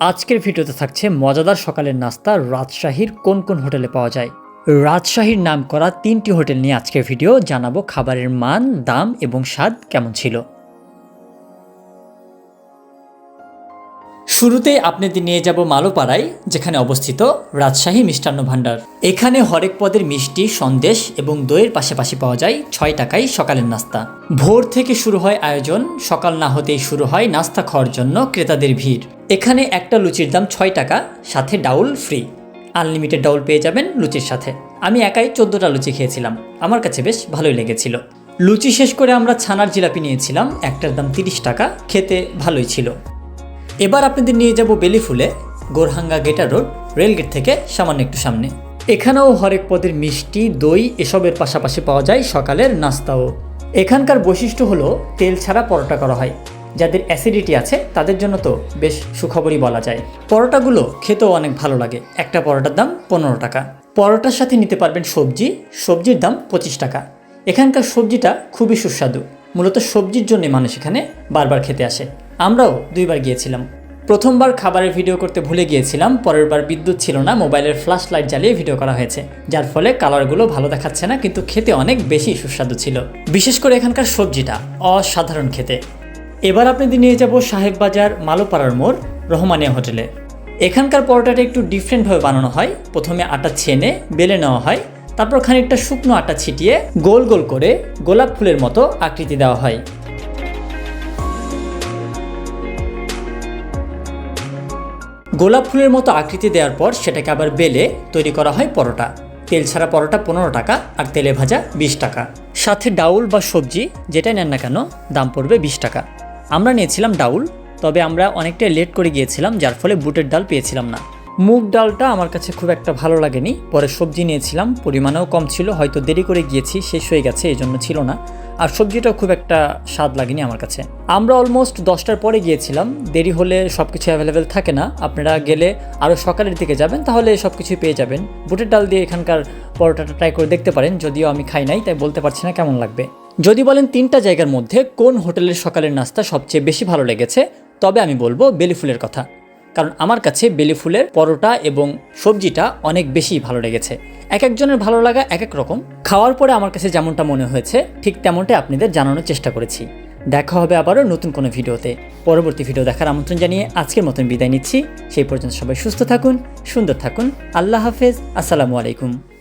আজকের ভিডিওতে থাকছে মজাদার সকালের নাস্তা রাজশাহীর কোন কোন হোটেলে পাওয়া যায়। রাজশাহীর নাম করা তিনটি হোটেল নিয়ে আজকের ভিডিও জানাব খাবারের মান, দাম এবং স্বাদ কেমন ছিল। শুরুতেই আপনাদের নিয়ে যাব মালোপাড়ায়, যেখানে অবস্থিত রাজশাহী মিষ্টান্ন ভাণ্ডার। এখানে হরেক পদের মিষ্টি, সন্দেশ এবং দইয়ের পাশাপাশি পাওয়া যায় ছয় টাকায় সকালের নাস্তা। ভোর থেকে শুরু হয় আয়োজন, সকাল না হতেই শুরু হয় নাস্তা খাওয়ার জন্য ক্রেতাদের ভিড়। এখানে একটা লুচির দাম ছয় টাকা, সাথে ডাউল ফ্রি। আনলিমিটেড ডাউল পেয়ে যাবেন লুচির সাথে। আমি একাই চোদ্দোটা লুচি খেয়েছিলাম। আমার কাছে বেশ ভালোই লেগেছিল। লুচি শেষ করে আমরা ছানার জিলাপি নিয়েছিলাম। একটার দাম তিরিশ টাকা, খেতে ভালোই ছিল। এবার আপনাদের নিয়ে যাব বেলিফুলে, গোরহাঙ্গা গেটার রোড, রেলগেট থেকে সামান্য একটু সামনে। এখানেও হরেক পদের মিষ্টি, দই, এসবের পাশাপাশি পাওয়া যায় সকালের নাস্তাও। এখানকার বৈশিষ্ট্য হলো, তেল ছাড়া পরোটা করা হয়। যাদের অ্যাসিডিটি আছে, তাদের জন্য তো বেশ সুখবরই বলা যায়। পরোটাগুলো খেতেও অনেক ভালো লাগে। একটা পরোটার দাম পনেরো টাকা। পরোটার সাথে নিতে পারবেন সবজি। সবজির দাম পঁচিশ টাকা। এখানকার সবজিটা খুবই সুস্বাদু। মূলত সবজির জন্য মানুষ এখানে বারবার খেতে আসে। আমরাও দুইবার গিয়েছিলাম। প্রথমবার খাবারের ভিডিও করতে ভুলে গিয়েছিলাম। পরের বার বিদ্যুৎ ছিল না। মোবাইলের ফ্ল্যাশ লাইট জ্বালিয়ে ভিডিও করা হয়েছে। যার ফলে কালারগুলো ভালো দেখাচ্ছে না, কিন্তু খেতে অনেক বেশি সুস্বাদু ছিল। বিশেষ করে এখানকার সবজিটা। অসাধারণ খেতে। এবার আপনাদের নিয়ে যাব সাহেব বাজার মালোপাড়ার মোড় রহমানিয়া হোটেলে। এখানকার পরোটাটা একটু ডিফারেন্টভাবে বানানো হয়। প্রথমে আটা ছেনে বেলে নেওয়া হয়। তারপর খানিকটা শুকনো আটা ছিটিয়ে গোল গোল করে গোলাপ ফুলের মতো আকৃতি দেওয়া হয়। গোলাপ ফুলের মতো আকৃতি দেওয়ার পর সেটাকে আবার বেলে তৈরি করা হয় পরোটা। তেল ছাড়া পরোটা পনেরো টাকা আর তেলে ভাজা বিশ টাকা। সাথে ডাউল বা সবজি, যেটাই নেন না কেন, দাম পড়বে বিশ টাকা। আমরা নিয়েছিলাম ডাউল, তবে আমরা অনেকটাই লেট করে গিয়েছিলাম, যার ফলে বুটের ডাল পেয়েছিলাম না। মুগ ডালটা আমার কাছে খুব একটা ভালো লাগেনি, পরে সবজি নিয়েছিলাম, পরিমাণেও কম ছিল, হয়তো দেরি করে গিয়েছি, শেষ হয়ে গেছে এই জন্য ছিল না। আর সবজিটাও খুব একটা স্বাদ লাগেনি আমার কাছে। আমরা অলমোস্ট দশটার পরে গিয়েছিলাম, দেরি হলে সব কিছু অ্যাভেলেবেল থাকে না, আপনারা গেলে আরও সকালের দিকে যাবেন, তাহলে সব কিছুই পেয়ে যাবেন। বুটের ডাল দিয়ে এখানকার পরোটাটা ট্রাই করে দেখতে পারেন, যদিও আমি খাই নাই, তাই বলতে পারছি না কেমন লাগবে। যদি বলেন তিনটা জায়গার মধ্যে কোন হোটেলের সকালের নাস্তা সবচেয়ে বেশি ভালো লেগেছে, তবে আমি বলব বেলিফুলের কথা। কারণ আমার কাছে বেলি ফুলের পরোটা এবং সবজিটা অনেক বেশি ভালো লেগেছে। এক একজনের ভালো লাগা এক এক রকম। খাওয়ার পরে আমার কাছে যেমনটা মনে হয়েছে, ঠিক তেমনটাই আপনাদের জানানোর চেষ্টা করেছি। দেখা হবে আবারও নতুন কোনো ভিডিওতে। পরবর্তী ভিডিও দেখার আমন্ত্রণ জানিয়ে আজকের মতন বিদায় নিচ্ছি। সেই পর্যন্ত সবাই সুস্থ থাকুন, সুন্দর থাকুন। আল্লাহ হাফেজ। আসসালামু আলাইকুম।